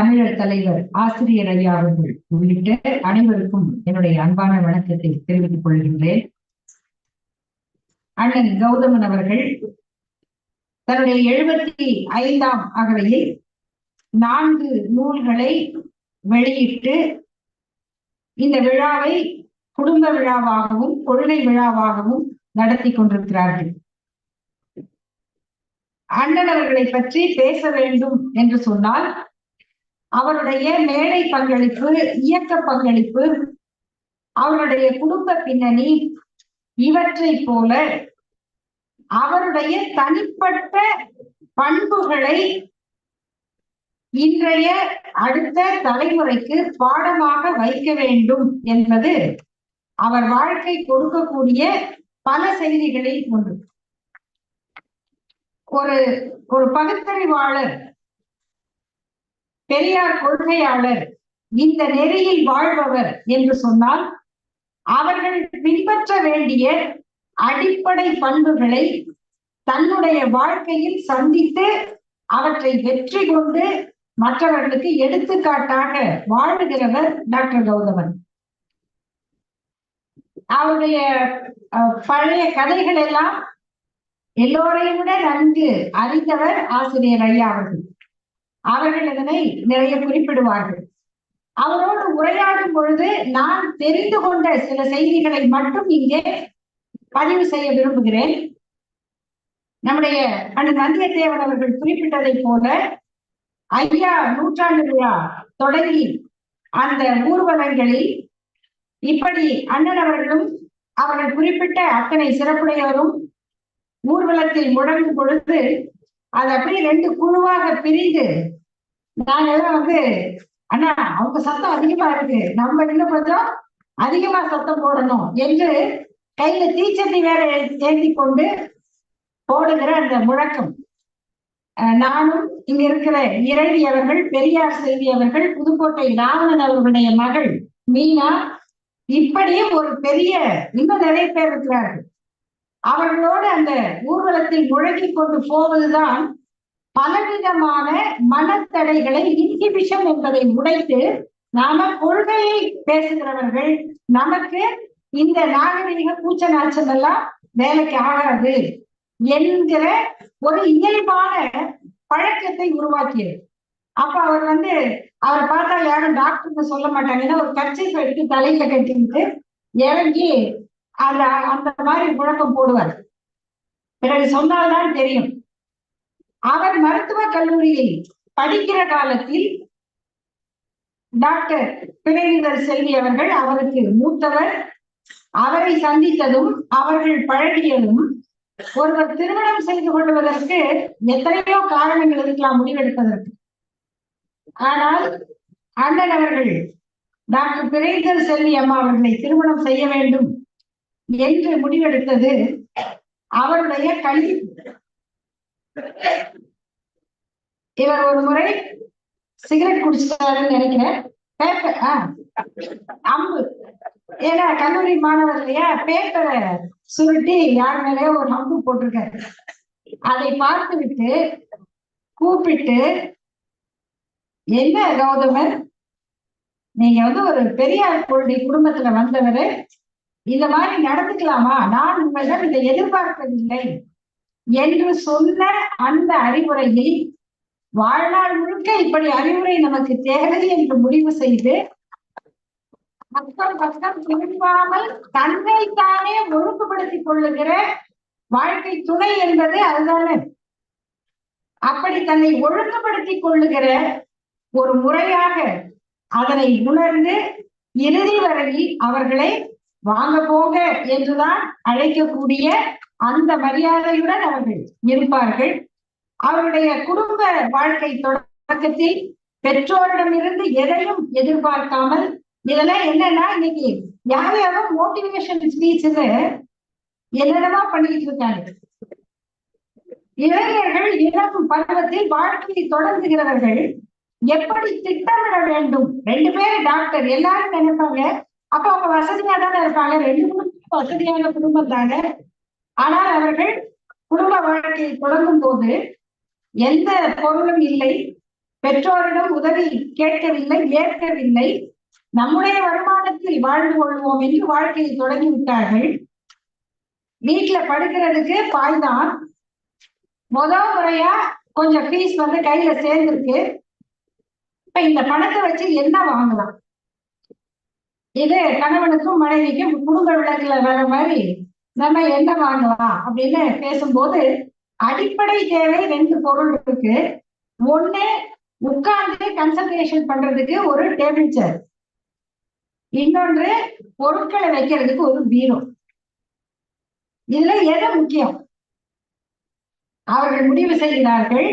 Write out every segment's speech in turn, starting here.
தமிழர் தலைவர் ஆசிரியர் ஐயா அவர்கள் உள்ளிட்ட அனைவருக்கும் என்னுடைய அன்பான வணக்கத்தை தெரிவித்துக் கொள்கின்றேன். அண்ணன் கௌதமன் அவர்கள் தன்னுடைய எழுபத்தி ஐந்தாம் அகவையில் நான்கு நூல்களை வெளியிட்டு இந்த விழாவை குடும்ப விழாவாகவும் கொள்கை விழாவாகவும் நடத்தி கொண்டிருக்கிறார்கள். அண்ணன் அவர்களை பற்றி பேச வேண்டும் என்று சொன்னால் அவருடைய மேடை பங்களிப்பு இயக்க பங்களிப்பு அவருடைய குடும்ப பின்னணி இவற்றை போல அவருடைய தனிப்பட்ட பண்புகளை இன்றைய அடுத்த தலைமுறைக்கு பாடமாக வைக்க வேண்டும் என்பது அவர் வாழ்க்கை கொடுக்கக்கூடிய பல செய்திகளில் ஒன்று. ஒரு ஒரு பகுத்தறிவாளர் பெரியார் கொள்கையாளர் இந்த நெறியில் வாழ்பவர் என்று சொன்னால் அவர்கள் பின்பற்ற வேண்டிய அடிப்படை பண்புகளை தன்னுடைய வாழ்க்கையில் சந்தித்து அவற்றை வெற்றி கொண்டு மற்றவர்களுக்கு எடுத்துக்காட்டாக வாழுகிறவர் டாக்டர் கௌதமன். அவருடைய பழைய கதைகள் எல்லாம் எல்லோரையும் விட நன்கு அறிந்தவர் ஆசிரியர் ஐயா அவர்கள். அவர்கள் இதனை நிறைய குறிப்பிடுவார்கள். அவரோடு உரையாடும் பொழுது நான் தெரிந்து கொண்ட சில செய்திகளை மட்டும் இங்கே பதிவு செய்ய விரும்புகிறேன். நம்முடைய அண்ணன் வந்தியத்தேவன் அவர்கள் குறிப்பிட்டதை போல ஐயா நூற்றாண்டு விழா தொடங்கி அந்த ஊர்வலங்களில் இப்படி அண்ணன் அவர்களும் அவர்கள் குறிப்பிட்ட அத்தனை சிறப்புடையவரும் ஊர்வலத்தில் முழங்கும் பொழுது அது அப்படியே ரெண்டு குழுவாக பிரிந்து நாங்கெல்லாம் வந்து அண்ணா அவங்க சத்தம் அதிகமா இருக்கு. நம்ம இன்னும் கொஞ்சம் அதிகமா சத்தம் போடணும் என்று கையில தீச்சட்டி வேற ஏந்தி கொண்டு போடுகிற அந்த முழக்கம். நானும் இங்க இருக்கிற இறைவி அவர்கள் பெரியார் செய்தி அவர்கள் புதுக்கோட்டை ராவணன் அவர்களுடைய மகள் மீனா இப்படியும் ஒரு பெரிய இன்னும் நிறைய பேர் இருக்கிறார்கள். அவர்களோடு அந்த ஊர்வலத்தில் முழங்கி கொண்டு போவதுதான் பலவிதமான மனத்தடைகளை இன்ஹிபிஷன் என்பதை உடைத்து நாம கொள்கையை பேசுகிறவர்கள். நமக்கு இந்த நாகரீக கூச்ச நாச்சம் எல்லாம் வேலைக்கு ஆகாது என்கிற ஒரு இயல்பான பழக்கத்தை உருவாக்கியது. அப்ப அவர் வந்து அவரை பார்த்தா யாரும் டாக்டர்னு சொல்ல மாட்டாங்கன்னா ஒரு கட்சி எடுத்து தலையில கட்டிட்டு இறங்கி அந்த அந்த மாதிரி முழக்கம் போடுவார். பிறகு சொன்னால்தான் தெரியும். அவர் மருத்துவ கல்லூரியில் படிக்கிற காலத்தில் டாக்டர் பிணைந்தர் செல்வி அவர்கள் அவருக்கு மூத்தவர். அவரை சந்தித்ததும் அவர்கள் பழகியதும் ஒருவர் திருமணம் செய்து கொள்வதற்கு எத்தனையோ காரணங்கள் இருக்கலாம் முடிவெடுப்பதற்கு. ஆனால் அண்ணன் அவர்கள் டாக்டர் பிரேந்தர் செல்வி அம்மா அவர்களை திருமணம் செய்ய வேண்டும். என்று முடிவெடுத்தது அவருடைய கல்வி. இவர் ஒரு முறை சிகரெட் குடிச்சிட்டாருன்னு நினைக்கிறேன். பேப்பர் அம்பு. ஏன்னா கல்லூரி மாணவர் இல்லையா பேப்பரை சுருட்டி யார் மேலேயோ ஒரு அம்பு போட்டிருக்காரு. அதை பார்த்து விட்டு கூப்பிட்டு என்ன கௌதமர்? நீங்க வந்து ஒரு பெரியார் குழந்தை குடும்பத்துல வந்தவர். இந்த மாதிரி நடந்துக்கலாமா? நான் உங்களிடம் இதை எதிர்பார்க்கவில்லை என்று சொன்ன அந்த அறிவுரையில் வாழ்நாள் முழுக்க இப்படி அறிவுரை நமக்கு தேவை என்று முடிவு செய்து பக்கம் பக்கம் திரும்பாமல் தன்னை தானே ஒழுங்குபடுத்திக் கொள்ளுகிற வாழ்க்கை துணை என்பது அதுதானே. அப்படி தன்னை ஒழுங்குபடுத்திக் கொள்ளுகிற ஒரு முறையாக அதனை உணர்ந்து இறுதி வரையில் அவர்களை வாங்க போங்க என்றுதான் அழைக்கக்கூடிய அந்த மரியாதையுடன் அவர்கள் இருப்பார்கள். அவருடைய குடும்ப வாழ்க்கை தொடக்கத்தில் பெற்றோரிடமிருந்து எதையும் எதிர்பார்க்காமல் இதெல்லாம் என்னன்னா இன்னைக்கு யாரையாவது மோட்டிவேஷன் ஸ்பீச்சுன்னு என்னென்னமா பண்ணிட்டு இருக்காங்க. இளைஞர்கள் இளம் பருவத்தில் வாழ்க்கையை தொடங்குகிறவர்கள் எப்படி திட்டமிட வேண்டும்? ரெண்டு பேரும் டாக்டர் எல்லாரும் நினைப்பாங்க அப்ப அவங்க வசதியா தானே இருப்பாங்க ரெண்டு குடும்பம் வசதியான குடும்பம் தானே? ஆனால் அவர்கள் குடும்ப வாழ்க்கையை தொடங்கும் போது எந்த பொருளும் இல்லை. பெற்றோரிடம் உதவி கேட்கவில்லை ஏற்கவில்லை. நம்முடைய வருமானத்தில் வாழ்ந்து கொள்வோம் என்று வாழ்க்கையை தொடங்கி விட்டார்கள் வீட்டுல படுக்கிறதுக்கு பாய்தான். முதல் முறையா கொஞ்சம் ஃபீஸ் வந்து கையில சேர்ந்திருக்கு. இப்ப இந்த பணத்தை வச்சு என்ன வாங்கலாம்? இது கணவனுக்கும் மனைவிக்கும் குடும்ப விளக்குல வர மாதிரி நம்ம என்ன வாங்கலாம் அப்படின்னு பேசும்போது அடிப்படை தேவை ரெண்டு பொருள் இருக்கு. ஒண்ணு உட்கார்ந்து கன்சல்டேஷன் பண்றதுக்கு ஒரு டேபிள் சேர் இன்னொன்று பொருட்களை வைக்கிறதுக்கு ஒரு பீரோ. இதுல எது முக்கியம்? அவர்கள் முடிவு செய்கிறார்கள்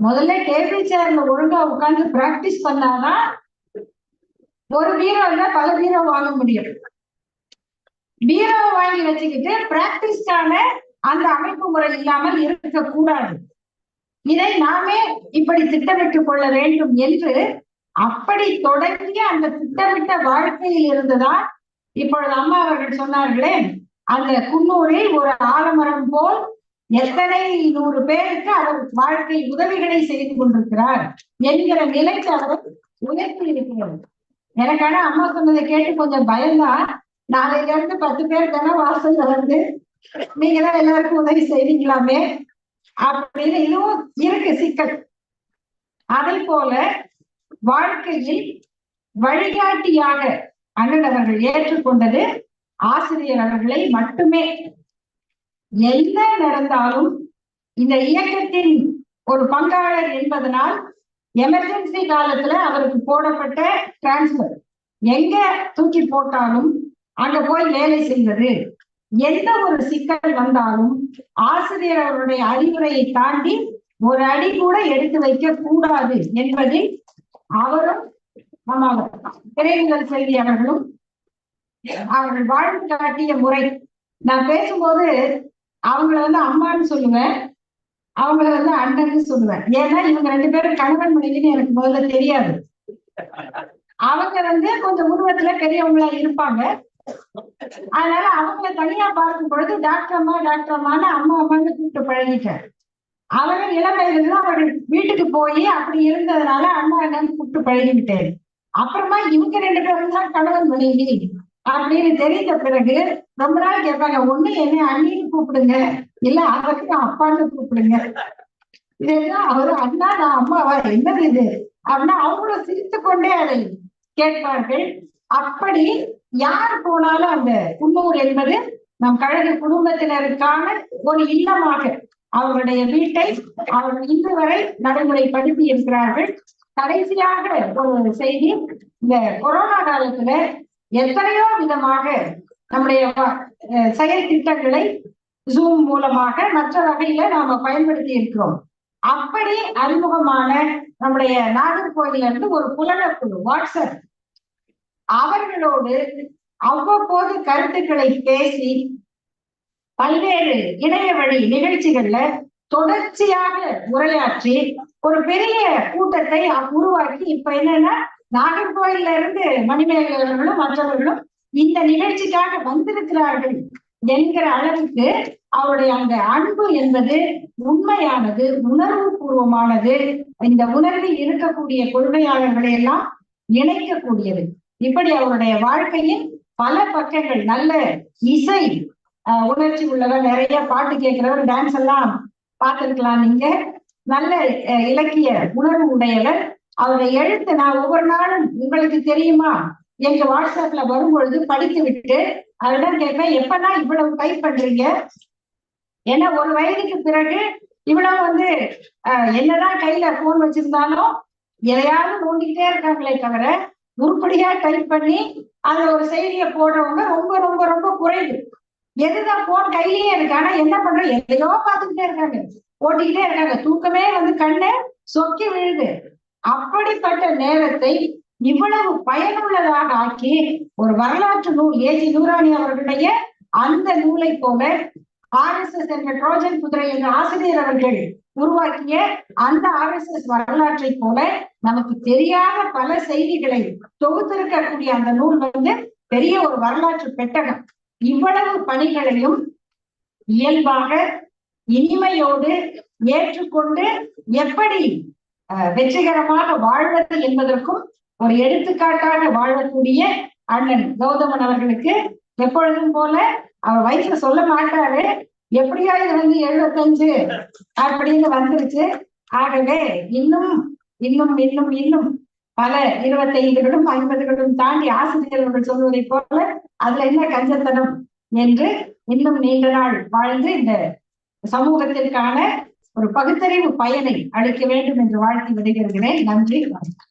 முதல்ல டேபிள் சேர்ல ஒழுங்கா உட்கார்ந்து பிராக்டிஸ் பண்ணாதான் ஒரு பீரோ இல்ல பல பீரோ வாங்க முடியும். பீரோவை வாங்கி வச்சுக்கிட்டு பிராக்டிஸ்டான அந்த அமைப்பு முறை இல்லாமல் இருக்கக்கூடாது. இதை நாமே இப்படி திட்டமிட்டுக் கொள்ள வேண்டும் என்று அப்படி தொடங்கிய அந்த திட்டமிட்ட வாழ்க்கையில் இருந்துதான் இப்பொழுது அம்மா அவர்கள் சொன்னார்களே அந்த குன்னூரில் ஒரு ஆலமரம் போல் எத்தனை நூறு பேருக்கு அவர் வாழ்க்கை உதவிகளை செய்து கொண்டிருக்கிறார் என்கிற நிலைக்கு அவர் உயர்த்தி இருக்கிறது எனக்கான அம்மா சொன்னதை கேட்டு கொஞ்சம் பயம்தான் நாளையில இருந்து பத்து பேர் தானே வாசல்ல வந்து நீங்க தான் எல்லாருக்கும் உதவி செய்வீங்களாமே அப்படின்னு இதுவும் இருக்கு சிக்கல். அதை போல வாழ்க்கையில் வழிகாட்டியாக அண்ணன் அவர்கள் ஏற்றுக்கொண்டது ஆசிரியர் அவர்களை மட்டுமே. என்ன நடந்தாலும் இந்த இயக்கத்தின் ஒரு பங்காளர் என்பதனால் எமர்ஜென்சி காலத்துல அவருக்கு போடப்பட்ட டிரான்ஸ்பர் எங்க தூக்கி போட்டாலும் அங்க போய் வேலை செய்வது. எந்த ஒரு சிக்கல் வந்தாலும் ஆசிரியர் அவருடைய அறிவுரையை தாண்டி ஒரு அடி கூட எடுத்து வைக்க கூடாது என்பதை அவரும் நம்ம திரையுதல் செல்வி அவர்களும் அவர்கள் வாழ்ந்து காட்டிய முறை. நான் பேசும்போது அவங்கள வந்து அம்மான்னு சொல்லுவேன். அவங்கள வந்து அண்ணன்னு சொல்லுவேன். ஏன்னா இவங்க ரெண்டு பேரும் கணவன் மனைவின்னு எனக்கு முதல்ல தெரியாது. அவங்க வந்து கொஞ்சம் உருவத்துல பெரியவங்களா இருப்பாங்க. அதனால அவங்கள தனியா பார்க்கும் பொழுது டாக்டர் அம்மா டாக்டர் அம்மான்னு அம்மா அம்மான்னு கூப்பிட்டு பழகிட்டேன். அவங்க இளமையில அவர்கள் வீட்டுக்கு போய் அப்படி இருந்ததுனால அண்ணா அண்ணன் கூப்பிட்டு பழகிவிட்டேன். அப்புறமா இவங்க ரெண்டு பேரும் தான் கணவன் மனைவி. அப்படின்னு தெரிந்த பிறகு ரொம்ப நாள் கேட்பாங்க ஒண்ணு என்ன அண்ணின்னு கூப்பிடுங்க. இல்ல அவருக்கு அப்பான்னு கூப்பிடுங்க. இதெல்லாம் அவரு அண்ணா நான் அம்மாவா? என்னது இது? அப்படின்னா அவங்களும் சிரித்து கொண்டே அதை கேட்பார்கள். அப்படி யார் போனாலும் அந்த குன்னூர் என்பது நம் கழக குடும்பத்தினருக்கான ஒரு இல்லமாக அவருடைய வீட்டை அவர் இன்று வரை நடைமுறைப்படுத்தி இருக்கிறார்கள். கடைசியாக ஒரு செய்தி இந்த கொரோனா காலத்துல எத்தனையோ விதமாக நம்முடைய செயல் திட்டங்களை ஜூம் மூலமாக மற்ற வகையில நாம பயன்படுத்தி இருக்கிறோம். அப்படி அறிமுகமான நம்முடைய நாகர்கோவில இருந்து ஒரு புலனக்குழு வாட்ஸ்அப். அவர்களோடு அவ்வப்போது கருத்துக்களை பேசி பல்வேறு இணைய வழி நிகழ்ச்சிகள்ல தொடர்ச்சியாக உரையாற்றி ஒரு பெரிய கூட்டத்தை உருவாக்கி இப்ப என்னன்னா நாகர்கோயில்ல இருந்து மணிமேகலர்களும் மற்றவர்களும் இந்த நிகழ்ச்சிக்காக வந்திருக்கிறார்கள் என்கிற அளவுக்கு அவருடைய அந்த அன்பு என்பது உண்மையானது உணர்வு பூர்வமானது. இந்த உணர்வில் இருக்கக்கூடிய கொள்கையாளர்களை எல்லாம் இணைக்கக்கூடியது. இப்படி அவருடைய வாழ்க்கையின் பல பக்கங்கள் நல்ல இசை உணர்ச்சி உள்ளவர் நிறைய பாட்டு கேட்கிறவர் டான்ஸ் எல்லாம் பார்த்திருக்கலாம் நீங்க. நல்ல இலக்கிய உணர்வு உடையவர். அவருடைய எழுத்து நான் ஒவ்வொரு நாளும் உங்களுக்கு தெரியுமா? எங்க வாட்ஸ்அப்ல வரும்பொழுது படித்து விட்டு அவரிடம் கேட்பேன் எப்பதான் இவ்வளவு டைப் பண்றீங்க? ஏன்னா ஒரு வயதுக்கு பிறகு இவ்வளவு வந்து என்னதான் கையில போன் வச்சிருந்தாலும் எதையாவது நோண்டிக்கிட்டே இருக்காங்களே தவிர உருப்படியா டைப் பண்ணி அதுல ஒரு செய்தியை போடுறவங்க ரொம்ப ரொம்ப ரொம்ப குறைவு. எதுதான் போன் கையிலேயே இருக்கு ஆனா என்ன பண்றோம் எதையோ பார்த்துக்கிட்டே இருக்காங்க. ஓட்டிக்கிட்டே இருக்காங்க. தூக்கமே வந்து கண்ணு சொக்கி விழுது. அப்படிப்பட்ட நேரத்தை இவ்வளவு பயனுள்ளதாக ஆக்கி ஒரு வரலாற்று நூல் ஏஜி நூராணி அவர்களுடைய அந்த நூலை போல ஆர் எஸ் எஸ் என்ற ட்ரோஜன் குதிரை என்ற ஆசிரியர் அவர்கள் உருவாக்கிய அந்த ஆர் எஸ் எஸ் வரலாற்றை போல நமக்கு தெரியாத பல செய்திகளை தொகுத்திருக்கக்கூடிய அந்த நூல் வந்து பெரிய ஒரு வரலாற்று பெட்டகம். இவ்வளவு பணிகளையும் இயல்பாக இனிமையோடு ஏற்றுக்கொண்டு எப்படி வெற்றிகரமாக வாழ்வது என்பதற்கும் ஒரு எடுத்துக்காட்டாக வாழக்கூடிய அண்ணன் கௌதமன் அவர்களுக்கு எப்பொழுதும் போல அவர் வயசுல சொல்ல மாட்டாரு. எப்படியாவது வந்து எழுபத்தஞ்சு அப்படின்னு வந்துருச்சு. ஆகவே இன்னும் இன்னும் இன்னும் இன்னும் பல இருபத்தைந்துகளும் ஐம்பதுகளும் தாண்டி ஆசிரியர்கள் சொல்வதை போல அதுல என்ன கஞ்சத்தனம்? என்று இன்னும் நீண்ட நாள் வாழ்ந்து இந்த சமூகத்திற்கான ஒரு பகுத்தறிவு பயனை அளிக்க வேண்டும் என்று வாழ்த்தி விடைபெறுகிறேன். நன்றி வணக்கம்.